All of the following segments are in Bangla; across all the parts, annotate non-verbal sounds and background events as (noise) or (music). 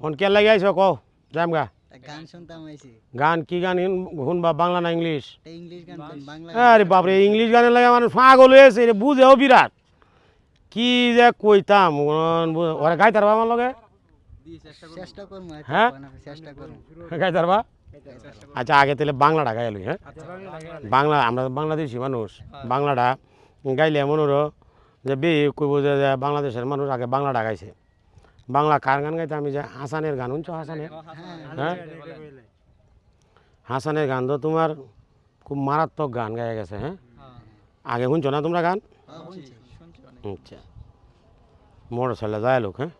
অন কে লাগে আইছো কও যাম গা। গান শুনতাম আইছি। গান কি গান শুন- শুনবা? বাংলা না ইংলিশ? ইংলিশ গান বাংলা। আরে বাপরে ইংলিশ গানের লাগে মানুষ পাগল হয়েছে রে বুঝেও বিরাট। কি যে কইতাম ওরা গাইতার বা আমার লগে? চেষ্টা করব আচ্ছা, হ্যাঁ? চেষ্টা করব গাইতার বা? আচ্ছা আগে তাহলে বাংলাটা গাইলই হ্যাঁ? বাংলা আমরা বাংলাদেশি মানুষ। বাংলাটা গাইলে মনে হলো যে বে কইব যে যে বাংলাদেশের মানুষ আগে বাংলাটা গাইছে। বাংলা কার গান গাইতে? আমি যে হাসানের গান শুনছো হাসানের? হ্যাঁ? হাসানের গান তো তোমার খুব মারাত্মক গান গায়ে গেছে হ্যাঁ? আগে শুনছো না তোমরা গান। আচ্ছা। মোটর সাইকেলে যায় লোক হ্যাঁ?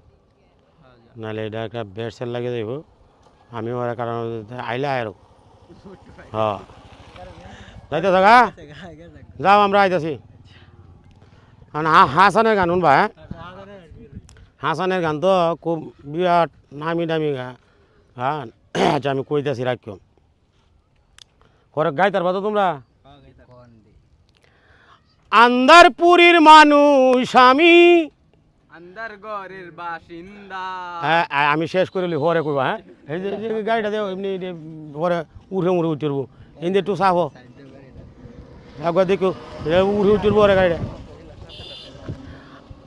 নাহলে এটা একটা বেড সেল লাগিয়ে দেব। আমি ওর কারণ আইলে আয় হ্যাঁ। যাইতে থাকা আচ্ছা, যাও আমরা আইতেছি। কারণ হা- হাসানের গান শুনবা হ্যাঁ? হাসানের গান তো খুব বিরাট নামি দামি গা হ্যাঁ (coughs) আচ্ছা আমি কইতেছি রাখিও পরে গাইতার পাতো তোমরা? আন্দারপুরীর মানুষ আমি। হ্যাঁ আমি শেষ করে হরে কইবা হ্যাঁ? গাড়িটা দেও, এমনি হরে উঠে উঠে উঠবো। এই যে একটু। একবার দেখো উঠে উঠবো হরে গাড়িটা।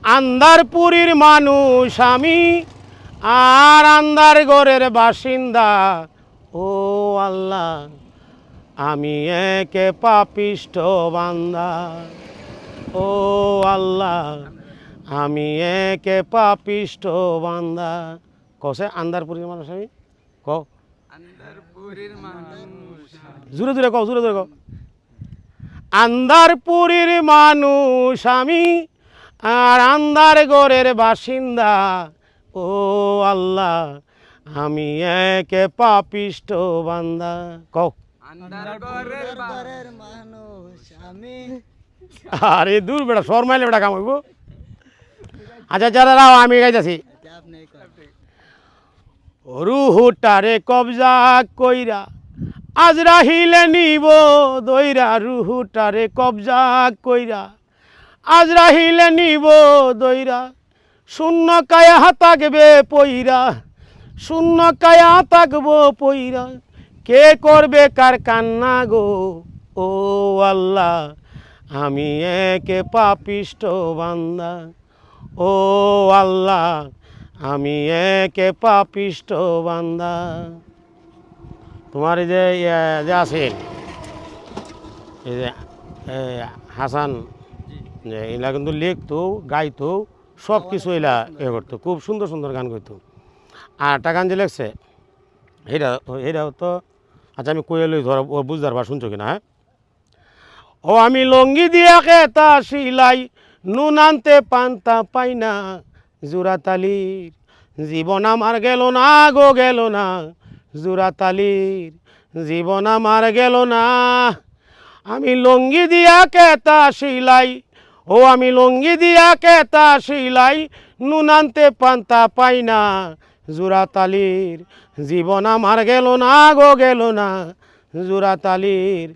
আন্দারপুরীর মানুষ আমি আর আন্দার ঘরের বাসিন্দা। ও আল্লাহ আমি একে পাপিষ্ট বান্দা। ও আল্লাহ আমি একে পাপিষ্ট বান্দা। কসে আন্দারপুরীর মানুষ আমি? ক? জোরে জোরে কও জোরে জোরে কও আন্দারপুরীর মানুষ আমি আর আন্দার ঘরের বাসিন্দা ও আল্লাহ আমি একে পাপিষ্ট বান্দা। কও। আরে দূর বেটা সর মাইলে বেটা কাম হইব। আচ্ছা যারা রাও আমি গাইতেছি? রুহুটারে কবজা কইরা আজ রাহিলে নিব দইরা। রুহুটারে কবজা কইরা আজ রাহিলে নিব দইরা। শূন্য কায়া থাকবে পইরা। শূন্য কায়া থাকব পইরা। কে করবে কার কান্না গো? ও আল্লাহ, আমি একে পাপিষ্ট বান্দা। ও আল্লাহ, আমি একে পাপিষ্ট বান্দা। তোমার যে যে আছে এই যে হাসান এলা কিন্তু লিখতো, গাইতো সব কিছু এলা এ করতো। খুব সুন্দর সুন্দর গান করতো আর একটা গান যে লেখছে, এটা এটা তো আচ্ছা আমি কয়ে লই ধর, ও বুঝদার বা শুনছো কিনা হ্যাঁ? ও আমি লঙ্গি দিয়া কেতা শিলাই, নুন আনতে পান্তা পাই না, জোড়াতালির, জীবন আমার গেল না গো, গেল না, জোড়াতালির, জীবন আমার গেল না। আমি লঙ্গি দিয়া কেতা শিলাই ও আমি লঙ্গি দিয়া কেতা শিলাই নুন আনতে পান্তা পাই না। জোড়াতালির জীবন আমার গেল না গো, গেল না। জোড়াতালির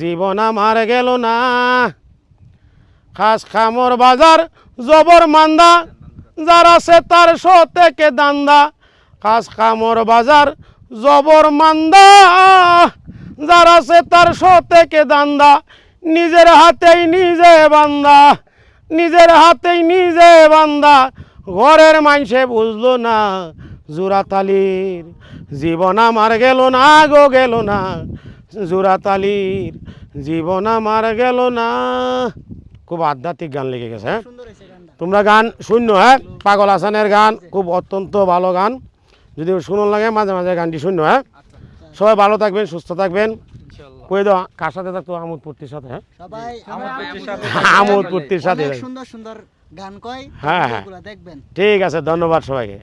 জীবন আমার গেল না। খাস খামর বাজার, জবর মান্দা, যার আছে তার সতেকে দান্দা। খাস খামর বাজার, জবর মান্দা, যার আছে তার সতেকে দান্দা। নিজের হাতেই নিজে বান্দা নিজের হাতেই নিজে বান্দা। ঘরের মানুষে বুঝলো না জোড়াতালির জীবন আমার গেল না গো গেল না জোড়াতালির জীবন আমার গেল না। খুব আধ্যাত্মিক গান লেগে গেছে হ্যাঁ? তোমরা গান শূন্য হ্যাঁ? পাগল হাসানের গান খুব অত্যন্ত ভালো গান। যদি শুনুন লাগে মাঝে মাঝে গানটি শূন্য হ্যাঁ? সবাই ভালো থাকবেন সুস্থ থাকবেন। দাও কার সাথে থাকতো আমোদ পূর্তির সাথে হ্যাঁ? সবাই আমোদ পূর্তির সাথে সুন্দর সুন্দর গান কয় হ্যাঁ, হ্যাঁ। দেখবেন। ঠিক আছে ধন্যবাদ সবাইকে।